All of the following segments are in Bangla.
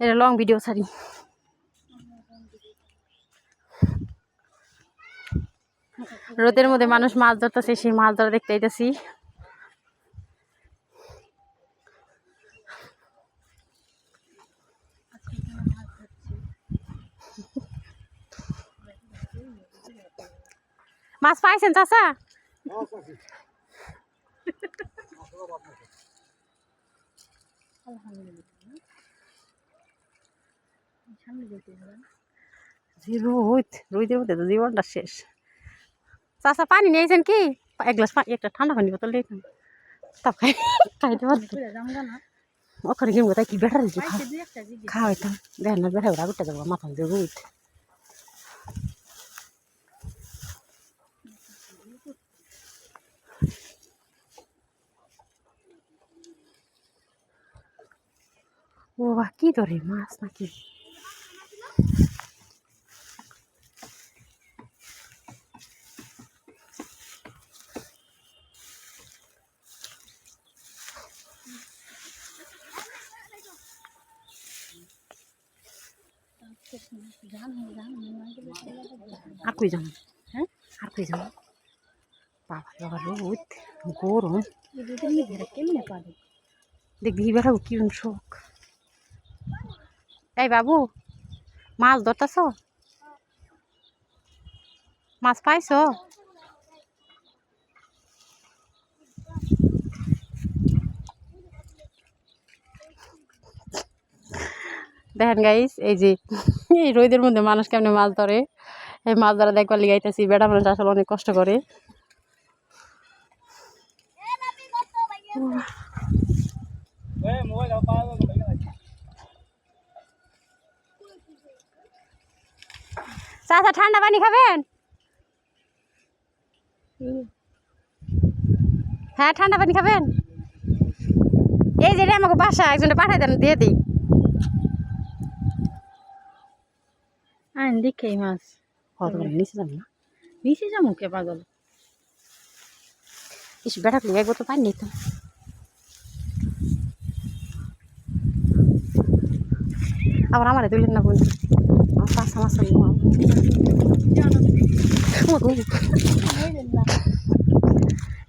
এটা লং ভিডিও ছাড়ি রোদের মধ্যে মানুষ মাছ ধরতেছে, সেই মাছ ধরা দেখতে আইতেছি। মাছ পাইছেন চাচা যে রোদ রোদের মধ্যে তো জীবনটা শেষ। চাচা পানি নিয়েছেন কি? এক গ্লাস একটা ঠান্ডা পানি বোতল নিয়েছেন। তাপ খাই খাইতে পারছি ওখানে গেম কোথায় কি বেটার দিচ্ছি খাওয়াইতাম দেখেন না বেটা বেটা উঠে যাব মাথা দিয়ে রোদ ও বাহ কি ধরে মাছ নাকি? আর কই যাব হ্যাঁ? আর কই যাব বাবা বাবা, রোদ, গরম। কেমনে দেখবি বেড়াবো কি শোক। এই বাবু, মাছ ধরতেছ? মাছ পাইছো? দেখেন গাইস এই যে এই রোদের মধ্যে মানুষ কেমনে মাছ ধরে? এই মাছ ধরা দেখবার লিগাইতেছি বেড়া মানুষ আসলে অনেক কষ্ট করে। চাচা, ঠান্ডা পানি খাবেন? হ্যাঁ ঠান্ডা পানি খাবেন? এই যে আমাকে বাসা একজনটা পাঠাই দেন, দিয়ে দিই। আইন দেখে এই মাছ কত নিচে যাব না নিচে যাব কে পাগল ইস বেটা করলে এক বোতল পানি নিতাম আবার আমার তুলেন না বন্ধু আমার পাঁচা মাছ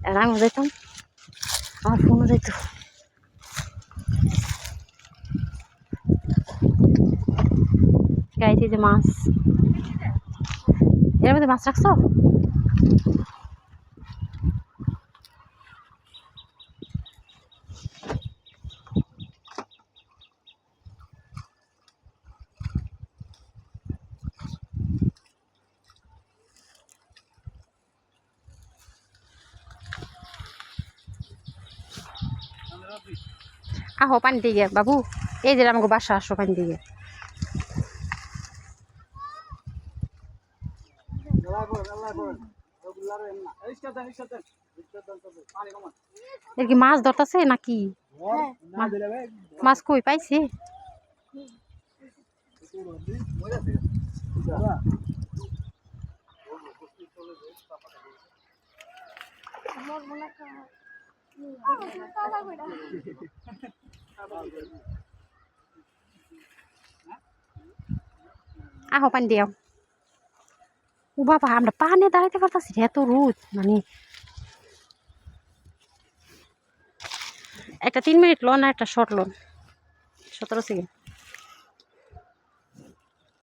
আর আমিও যাইতাম আমার ফোনও যাইতো গাইছে যে মাছ। এর মধ্যে মাছ রাখছো? আহো, পানি দিয়ে বাবু। এই যে আমাকে বাসা, আসো, পানি দিয়ে এর কি মাছ ধরতেছে নাকি? মাছ কই পাইছে? আহো পানি দিও ও বাবা, আমরা পানে দাঁড়াইতে পারতাছি এত রোদ মানে। একটা তিন মিনিট লোন আর একটা শর্ট লোন সতেরো সেকেন্ড